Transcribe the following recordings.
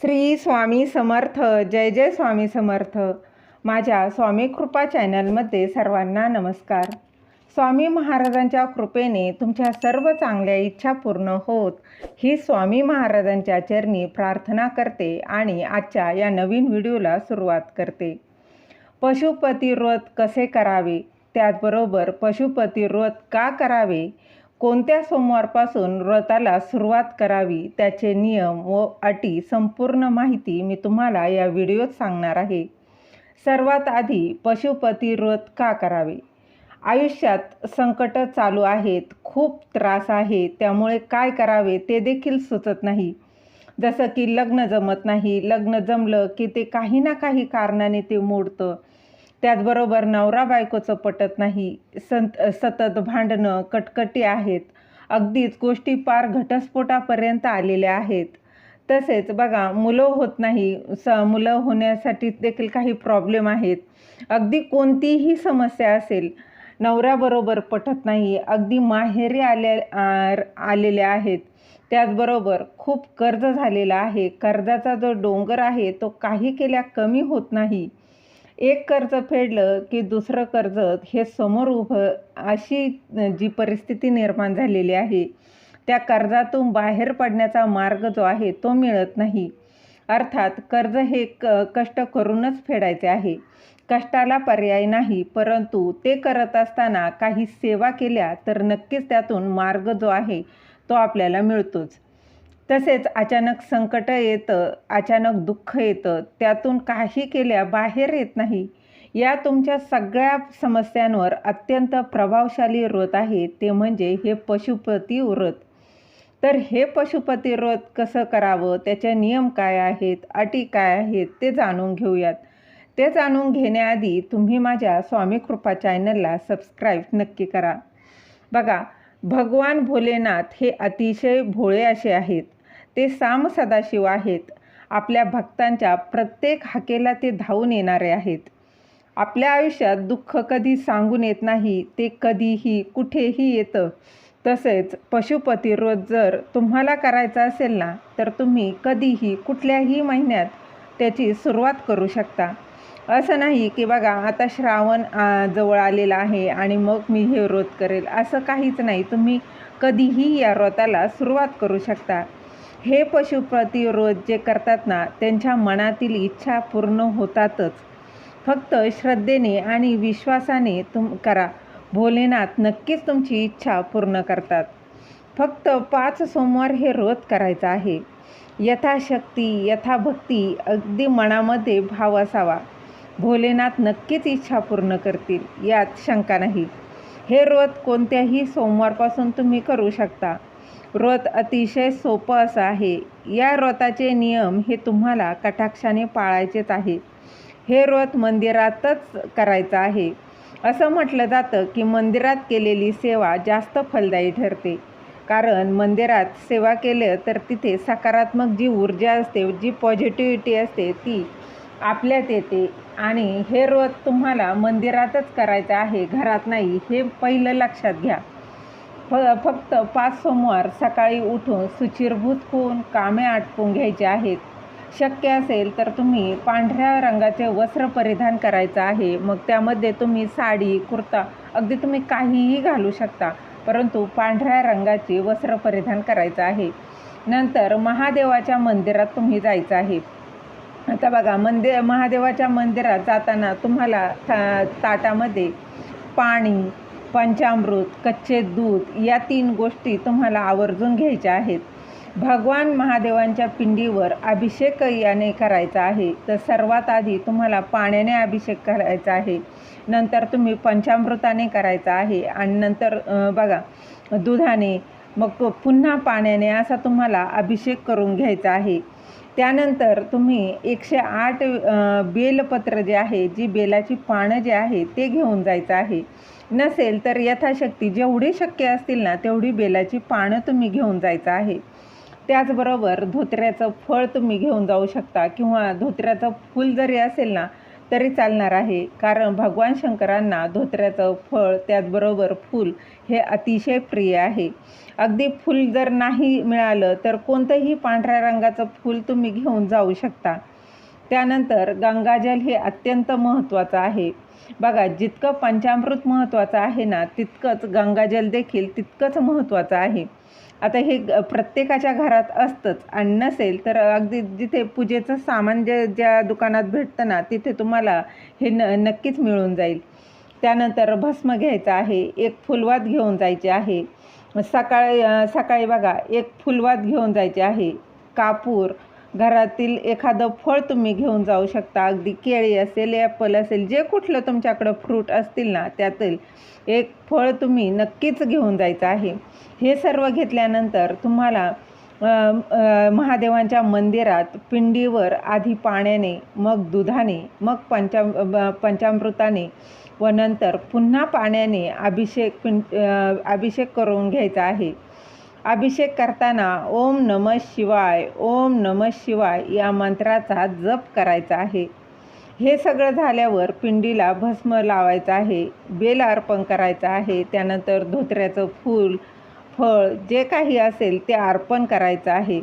श्री स्वामी समर्थ जय जय स्वामी समर्थ. माझ्या स्वामी कृपा चॅनलमध्ये सर्वांना नमस्कार. स्वामी महाराजांच्या कृपेने तुमच्या सर्व चांगल्या इच्छा पूर्ण होत ही स्वामी महाराजांच्या चरणी प्रार्थना करते आणि आजच्या या नवीन व्हिडिओला सुरुवात करते. पशुपती व्रत कसे करावे? त्याचबरोबर पशुपती व्रत का करावे? कोणत्या सोमवारपासून व्रताला सुरुवात करावी त्याचे नियम व अटी संपूर्ण माहिती मी तुम्हाला या व्हिडिओत सांगणार आहे. सर्वात आधी पशुपती व्रत का करावे? आयुष्यात संकट चालू आहेत खूप त्रास आहे त्यामुळे काय करावे ते देखील सुचत नाही. जसं की लग्न जमत नाही लग्न जमलं की ते काही ना काही कारणाने ते मोडतं. त्याचबरोबर नवरा बायकोचं पटत नाही संत सतत भांडणं कटकटी आहेत. अगदीच गोष्टी पार घटस्फोटापर्यंत आलेल्या आहेत. तसेच बघा मुलं होत नाही स मुलं होण्यासाठी देखील काही प्रॉब्लेम आहेत. अगदी कोणतीही समस्या असेल नवऱ्याबरोबर पटत नाही अगदी माहेरी आले आलेले आहेत. त्याचबरोबर खूप कर्ज झालेला आहे. कर्जाचा जो डोंगर आहे तो काही केल्या कमी होत नाही. एक कर्ज फेडलं की दुसरं कर्ज हे समोर उभं अशी जी परिस्थिती निर्माण झालेली आहे त्या कर्जातून बाहेर पडण्याचा मार्ग जो आहे तो मिळत नाही. अर्थात कर्ज हे क कष्ट करूनच फेडायचे आहे. कष्टाला पर्याय नाही परंतु ते करत असताना काही सेवा केल्या तर नक्कीच त्यातून मार्ग जो आहे तो आपल्याला मिळतोच. तसेच अचानक संकट येतं अचानक दुःख येतं त्यातून काही केल्या बाहेर येत नाही. या तुमच्या सगळ्या समस्यांवर अत्यंत प्रभावशाली व्रत आहे ते म्हणजे हे पशुपती व्रत. तर हे पशुपती व्रत कसं करावं? त्याचे नियम काय आहेत? अटी काय आहेत? ते जाणून घेऊयात. ते जाणून घेण्याआधी तुम्ही माझ्या स्वामी कृपा चॅनलला सबस्क्राईब नक्की करा. बघा भगवान भोलेनाथ हे अतिशय भोळे असे आहेत. ते साम सदाशिव आहेत. आपल्या भक्तांच्या प्रत्येक हाकेला ते धावून येणारे आहेत. आपल्या आयुष्यात दुःख कधी सांगून येत नाही ते कधीही कुठेही येतं. तसेच पशुपती रोज जर तुम्हाला करायचा असेल ना तर तुम्ही कधीही कुठल्याही महिन्यात त्याची सुरुवात करू शकता. असं नाही की बघा आता श्रावण जवळ आलेला आहे आणि मग मी हे व्रत करेल असं काहीच नाही. तुम्ही कधीही या व्रताला सुरुवात करू शकता. हे पशुप्रतिरोध जे करतात ना त्यांच्या मनातील इच्छा पूर्ण होतातच. फक्त श्रद्धेने आणि विश्वासाने तुम करा. भोलेनाथ नक्कीच तुमची इच्छा पूर्ण करतात. फक्त पाच सोमवार हे रोध करायचं आहे. यथाशक्ती यथाभक्ती अगदी मनामध्ये भाव असावा. भोलेनाथ नक्कीच इच्छा पूर्ण करतील यात शंका नाही. हे व्रत कोणत्याही सोमवारपासून तुम्ही करू शकता. व्रत अतिशय सोपं असं आहे. या व्रताचे नियम हे तुम्हाला कटाक्षाने पाळायचेच आहे. हे व्रत मंदिरातच करायचं आहे. असं म्हटलं जातं की मंदिरात केलेली सेवा जास्त फलदायी ठरते. कारण मंदिरात सेवा केलं तर तिथे सकारात्मक जी ऊर्जा असते जी पॉझिटिव्हिटी असते ती आपल्यात येते. आणि हे व्रत तुम्हाला मंदिरातच करायचं आहे घरात नाही हे पहिलं लक्षात घ्या. फ फक्त पाच सोमवार सकाळी उठून सुचिरभूत होऊन कामे आटपून घ्यायचे आहेत. शक्य असेल तर तुम्ही पांढऱ्या रंगाचे वस्त्र परिधान करायचं आहे. मग त्यामध्ये तुम्ही साडी कुर्ता अगदी तुम्ही काहीही घालू शकता परंतु पांढऱ्या रंगाचे वस्त्र परिधान करायचं आहे. नंतर महादेवाच्या मंदिरात तुम्ही जायचं आहे. आता बघा मंदिर महादेवाच्या मंदिरात जाताना तुम्हाला ता ताटामध्ये पाणी पंचामृत कच्चे दूध या तीन गोष्टी तुम्हाला आवर्जून घ्यायच्या आहेत. भगवान महादेवांच्या पिंडीवर अभिषेक याने करायचा आहे. तर सर्वात आधी तुम्हाला पाण्याने अभिषेक करायचा आहे. नंतर तुम्ही पंचामृताने करायचा आहे. आणि नंतर बघा दुधाने मग पुन्हा पाण्याने असा तुम्हाला अभिषेक करून घ्यायचा आहे. त्यानंतर तुम्ही एकशे आठ बेलपत्र जे आहे जी बेलाची पानं जे आहे ते घेऊन जायचं आहे. नसेल तर यथाशक्ती जेवढी शक्य असतील ना तेवढी बेलाची पानं तुम्ही घेऊन जायचं आहे. त्याचबरोबर धोत्र्याचं फळ तुम्ही घेऊन जाऊ शकता किंवा धोत्र्याचं फूल जरी असेल ना तरी चालणार आहे. कारण भगवान शंकरांना धोत्र्याचं फळ त्याचबरोबर फूल हे अतिशय प्रिय आहे. अगदी फूल जर नाही मिळालं तर कोणतंही पांढऱ्या रंगाचं फूल तुम्ही घेऊन जाऊ शकता. त्यानंतर गंगाजल हे अत्यंत महत्त्वाचं आहे. बघा जितकं पंचामृत महत्त्वाचं आहे ना तितकंच गंगाजल देखील तितकंच महत्त्वाचं आहे. आता हे ग- प्रत्येकाच्या घरात असतंच. आणि नसेल तर अगदी जिथे पूजेचं सामान जे ज्या दुकानात भेटतं ना तिथे तुम्हाला हे न नक्कीच मिळून जाईल. त्यानंतर भस्म घ्यायचं आहे एक फुलवात घेऊन जायचे आहे. सकाळी सकाळी बघा एक फुलवात घेऊन जायचे आहे. कापूर घरातील एखादं फळ तुम्ही घेऊन जाऊ शकता. अगदी केळी असेल ॲपल असेल जे कुठलं तुमच्याकडं फ्रूट असतील ना त्यातील एक फळ तुम्ही नक्कीच घेऊन जायचं आहे. हे सर्व घेतल्यानंतर तुम्हाला महादेवांच्या मंदिरात पिंडीवर आधी पाण्याने मग दुधाने मग पंचाम पंचामृताने व नंतर पुन्हा पाण्याने अभिषेक पिं अभिषेक करून घ्यायचा आहे. अभिषेक करताना ओम नम शिवाय ओम नम शिवाय या मंत्राचा जप करायचा आहे. हे सगळं झाल्यावर पिंडीला भस्म लावायचं आहे बेल अर्पण करायचं आहे त्यानंतर धोत्र्याचं फूल फळ जे काही असेल ते अर्पण करायचं आहे.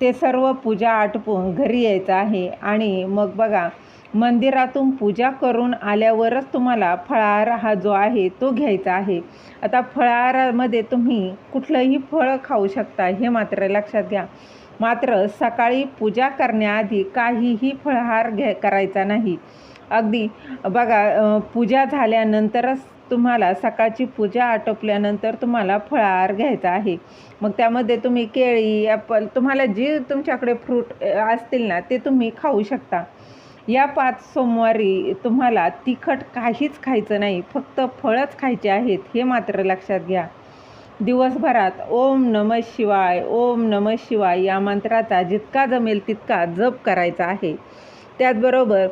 ते सर्व पूजा आटपून घरी यायचं आहे आणि मग बघा मंदिरातून पूजा करून आल्यावरच तुम्हाला फळाहार हा जो आहे तो घ्यायचा आहे. आता फळाहारामध्ये तुम्ही कुठलंही फळं खाऊ शकता हे मात्र लक्षात घ्या. मात्र सकाळी पूजा करण्याआधी काहीही फळहार घ्या करायचा नाही. अगदी बघा पूजा झाल्यानंतरच तुम्हाला सकाळची पूजा आटोपल्यानंतर तुम्हाला फळाहार घ्यायचा आहे. मग त्यामध्ये तुम्ही केळी ॲपल तुम्हाला जी तुमच्याकडे फ्रूट असतील ना ते तुम्ही खाऊ शकता. या पाच सोमवारी तुम्हाला तिखट काहीच खायचं नाही फक्त फळंच खायचे आहेत हे मात्र लक्षात घ्या. दिवसभरात ओम नम शिवाय ओम नम शिवाय या मंत्राचा जितका जमेल तितका जप करायचा आहे. त्याचबरोबर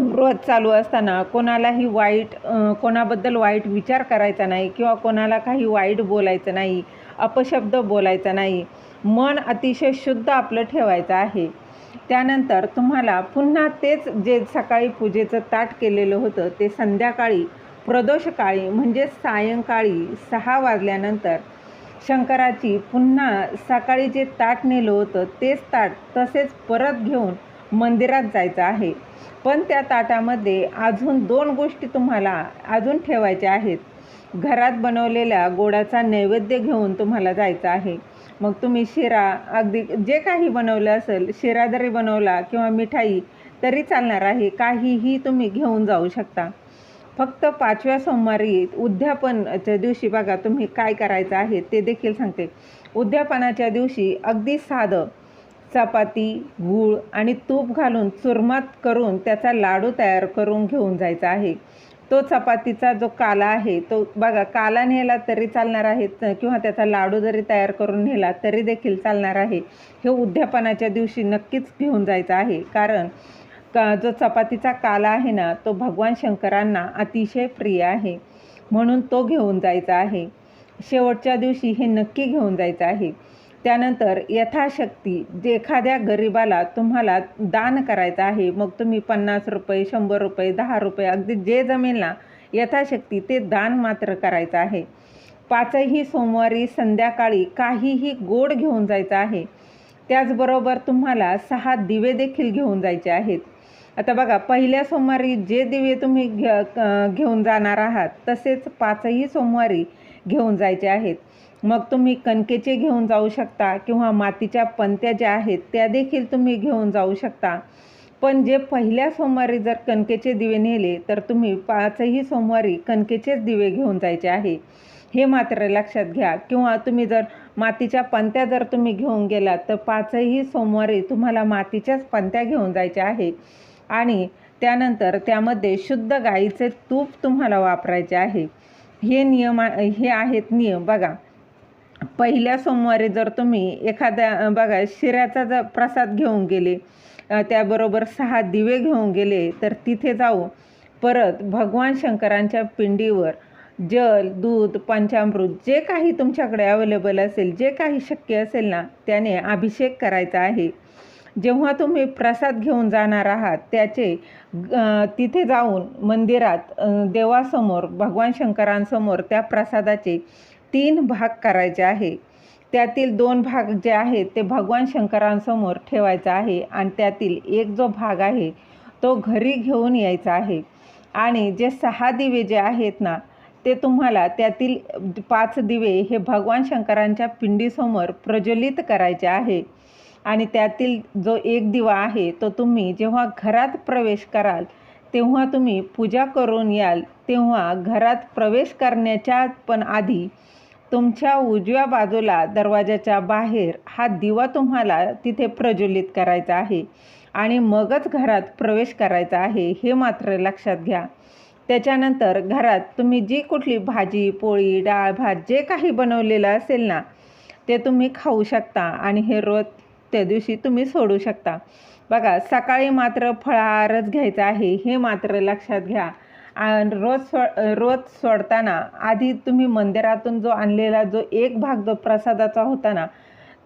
व्रत चालू असताना कोणालाही वाईट कोणाबद्दल वाईट विचार करायचा नाही किंवा कोणाला काही वाईट बोलायचं नाही अपशब्द बोलायचा नाही. मन अतिशय शुद्ध आपलं ठेवायचं आहे. त्यानंतर तुम्हाला पुन्हा तेच जे सकाळी पूजेचं ताट केलेलं होतं ते संध्याकाळी प्रदोषकाळी म्हणजे सायंकाळी सहा वाजल्यानंतर शंकराची पुन्हा सकाळी जे ताट नेलं होतं तेच ताट तसेच परत घेऊन मंदिरात जायचं आहे. पण त्या ताटामध्ये अजून दोन गोष्टी तुम्हाला अजून ठेवायच्या आहेत. घरात बनवलेल्या गोडाचा नैवेद्य घेऊन तुम्हाला जायचं आहे. मग तुम्ही शिरा अगदी जे काही बनवलं असेल शिरा जरी बनवला किंवा मिठाई तरी चालणार आहे काहीही तुम्ही घेऊन जाऊ शकता. फक्त पाचव्या सोमवारी उद्यापनच्या दिवशी बघा तुम्ही काय करायचं आहे ते देखील सांगते. उद्यापनाच्या दिवशी अगदी साधं चपाती गूळ आणि तूप घालून चुरमात करून त्याचा लाडू तयार करून घेऊन जायचा आहे. तो चपातीचा जो काला आहे तो बघा काला नेला तरी चालणार आहे किंवा त्याचा लाडू जरी तयार करून नेला तरी देखील चालणार आहे. हे उद्यापनाच्या दिवशी नक्कीच घेऊन जायचं आहे. कारण का जो चपातीचा काला आहे ना तो भगवान शंकरांना अतिशय प्रिय आहे. म्हणून तो घेऊन जायचा आहे. शेवटच्या दिवशी हे नक्की घेऊन जायचं आहे. त्यानंतर यथाशक्ती जे एखाद्या गरिबाला तुम्हाला दान करायचं आहे मग तुम्ही पन्नास रुपये शंभर रुपये दहा रुपये अगदी जे जमेल ना यथाशक्ती ते दान मात्र करायचं आहे. पाचही सोमवारी संध्याकाळी काहीही गोड घेऊन जायचं आहे. त्याचबरोबर तुम्हाला सहा दिवे देखील घेऊन जायचे आहेत. आता बघा पहिल्या सोमवारी जे दिवे तुम्ही घे घेऊन जाणार आहात तसेच पाचही सोमवारी घेऊन जायचे आहेत. मग तुम्ही कणकेचे घेऊन जाऊ शकता किंवा मातीच्या पंत्या ज्या आहेत त्या देखील तुम्ही घेऊन जाऊ शकता. पण जे पहिल्या सोमवारी जर कणकेचे दिवे नेले तर तुम्ही पाचही सोमवारी कणकेचेच दिवे घेऊन जायचे आहे. हे मात्र लक्षात घ्या. किंवा तुम्ही जर मातीच्या पंत्या जर तुम्ही घेऊन गेलात तर पाचही सोमवारी तुम्हाला मातीच्याच पंत्या घेऊन जायच्या आहे. आणि त्यानंतर त्यामध्ये शुद्ध गाईचे तूप तुम्हाला वापरायचे आहे. हे नियम हे आहेत नियम. बघा पहिल्या सोमवारी जर तुम्ही एखाद्या बघा शिऱ्याचा जर प्रसाद घेऊन गेले त्याबरोबर सहा दिवे घेऊन गेले तर तिथे जाऊ. परत भगवान शंकरांच्या पिंडीवर जल दूध पंचामृत जे काही तुमच्याकडे अवेलेबल असेल जे काही शक्य असेल ना त्याने अभिषेक करायचा आहे. जेव्हा तुम्ही प्रसाद घेऊन जाणार आहात त्याचे तिथे जाऊन मंदिरात देवासमोर भगवान शंकरांसमोर त्या प्रसादाचे तीन भाग करायचे आहे. त्यातील दोन भाग जे आहेत ते भगवान शंकरांसमोर ठेवायचा आहे आणि त्यातील एक जो भाग आहे तो घरी घेऊन यायचा आहे. आणि जे सहा दिवे जे आहेत ना ते तुम्हाला त्यातील पाच दिवे हे भगवान शंकरांच्या पिंडीसमोर प्रज्वलित करायचे आहे. आणि त्यातील जो एक दिवा आहे तो तुम्ही जेव्हा घरात प्रवेश कराल तेव्हा तुम्ही पूजा करून याल तेव्हा घरात प्रवेश करण्याच्या पण आधी तुमच्या उजव्या बाजूला दरवाजाच्या बाहेर हा दिवा तुम्हाला तिथे प्रज्वलित करायचा आहे आणि मगच घरात प्रवेश करायचा आहे हे मात्र लक्षात घ्या. त्याच्यानंतर घरात तुम्ही जी कुठली भाजी पोळी डाळ भात जे काही बनवलेलं असेल ना ते तुम्ही खाऊ शकता आणि हे रोज त्या दिवशी तुम्ही सोडू शकता. बघा सकाळी मात्र फळाहारच घ्यायचा आहे हे मात्र लक्षात घ्या. रोज सो रोज सोडताना आधी तुम्ही मंदिरातून जो आणलेला जो एक भाग जो प्रसादाचा होता ना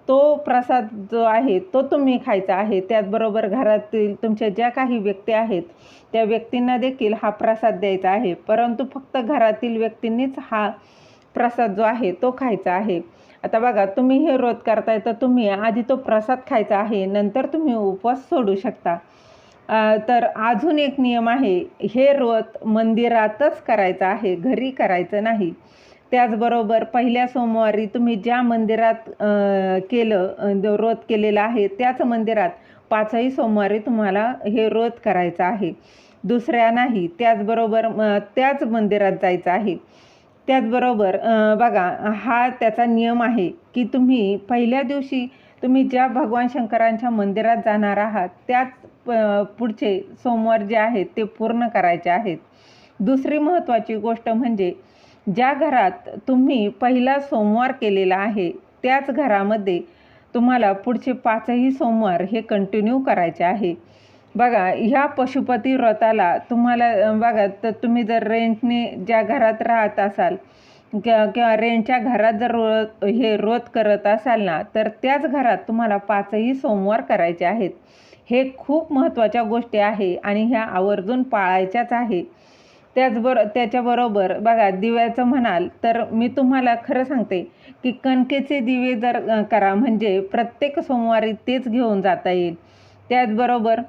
तो प्रसाद जो आहे तो तुम्ही खायचा आहे. त्याचबरोबर घरातील तुमच्या ज्या काही व्यक्ती आहेत त्या व्यक्तींना देखील हा प्रसाद द्यायचा आहे. परंतु फक्त घरातील व्यक्तींनीच हा प्रसाद जो आहे तो खायचा आहे. आता बघा तुम्ही हे रोज करताय तर तुम्ही आधी तो प्रसाद खायचा आहे. नंतर तुम्ही उपवास सोडू शकता. तर अजून एक नियम आहे हे व्रत मंदिरातच करायचं आहे घरी करायचं नाही. त्याचबरोबर पहिल्या सोमवारी तुम्ही ज्या मंदिरात केलं व्रत केलेलं आहे त्याच मंदिरात पाचही सोमवारी तुम्हाला हे व्रत करायचं आहे. दुसऱ्या नाही त्याचबरोबर त्याच मंदिरात जायचं आहे. त्याचबरोबर बघा हा त्याचा नियम आहे की तुम्ही पहिल्या दिवशी तुम्ही ज्या भगवान शंकरांच्या मंदिरात जाणार आहात त्याच पुढचे सोमवार जे आहेत ते पूर्ण करायचे आहेत. दुसरी महत्त्वाची गोष्ट म्हणजे ज्या घरात तुम्ही पहिला सोमवार केलेला आहे त्याच घरामध्ये तुम्हाला पुढचे पाचही सोमवार हे कंटिन्यू करायचे आहे. बघा ह्या पशुपती व्रताला तुम्हाला बघा तर तुम्ही जर रेंटने ज्या घरात राहत असाल किंवा किंवा रेंटच्या घरात जर रो हे व्रत करत असाल ना तर त्याच घरात तुम्हाला पाचही सोमवार करायचे आहेत. हे खूप महत्त्वाच्या गोष्टी आहे आणि ह्या आवर्जून पाळायच्याच आहे. त्याचबरो त्याच्याबरोबर बघा दिव्याचं म्हणाल तर मी तुम्हाला खरं सांगते की कणकेचे दिवे जर करा म्हणजे प्रत्येक सोमवारी तेच घेऊन जाता येईल. त्याचबरोबर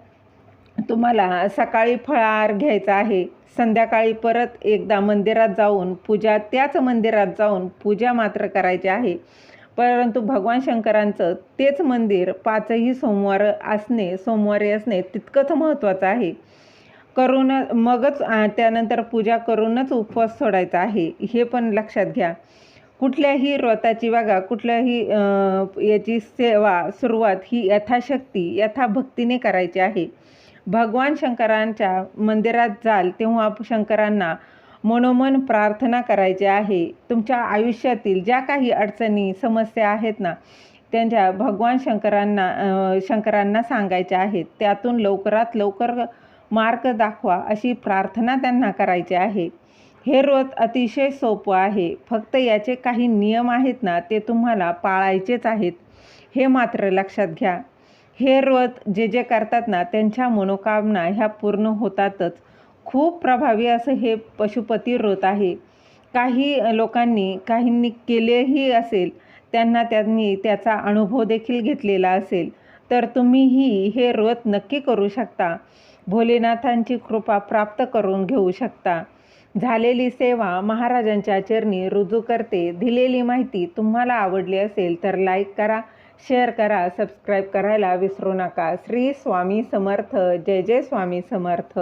तुम्हाला सकाळी फळार घ्यायचा आहे. संध्याकाळी परत एकदा मंदिरात जाऊन पूजा त्याच मंदिरात जाऊन पूजा मात्र करायची आहे. परंतु भगवान शंकरांचं तेच मंदिर पाचही सोमवार असणे सोमवारी असणे तितकंच महत्त्वाचं आहे. करून मगच त्यानंतर पूजा करूनच उपवास सोडायचा आहे हे पण लक्षात घ्या. कुठल्याही व्रताची वागा कुठल्याही याची सेवा सुरुवात ही यथाशक्ती यथाभक्तीने करायची आहे. भगवान शंकरांच्या मंदिरात जाल तेव्हा शंकरांना मनोमन प्रार्थना करायची आहे. तुमच्या आयुष्यातील ज्या काही अडचणी समस्या आहेत ना त्यांच्या भगवान शंकरांना शंकरांना सांगायच्या आहेत. त्यातून लवकरात लवकर मार्ग दाखवा अशी प्रार्थना त्यांना करायची आहे. हे व्रत अतिशय सोपं आहे. फक्त याचे काही नियम आहेत ना ते तुम्हाला पाळायचेच आहेत. हे मात्र लक्षात घ्या. हे व्रत जे जे करतात ना त्यांच्या मनोकामना ह्या पूर्ण होतातच. खूप प्रभावी असं हे पशुपती व्रत आहे. काही लोकांनी काहींनी केलेही असेल त्यांना त्यांनी त्याचा अनुभव देखील घेतलेला असेल तर तुम्हीही हे व्रत नक्की करू शकता. भोलेनाथांची कृपा प्राप्त करून घेऊ शकता. झालेली सेवा महाराजांच्या चरणी रुजू करते. दिलेली माहिती तुम्हाला आवडली असेल तर लाईक करा शेअर करा सबस्क्राईब करायला विसरू नका. श्री स्वामी समर्थ. जय जय स्वामी समर्थ.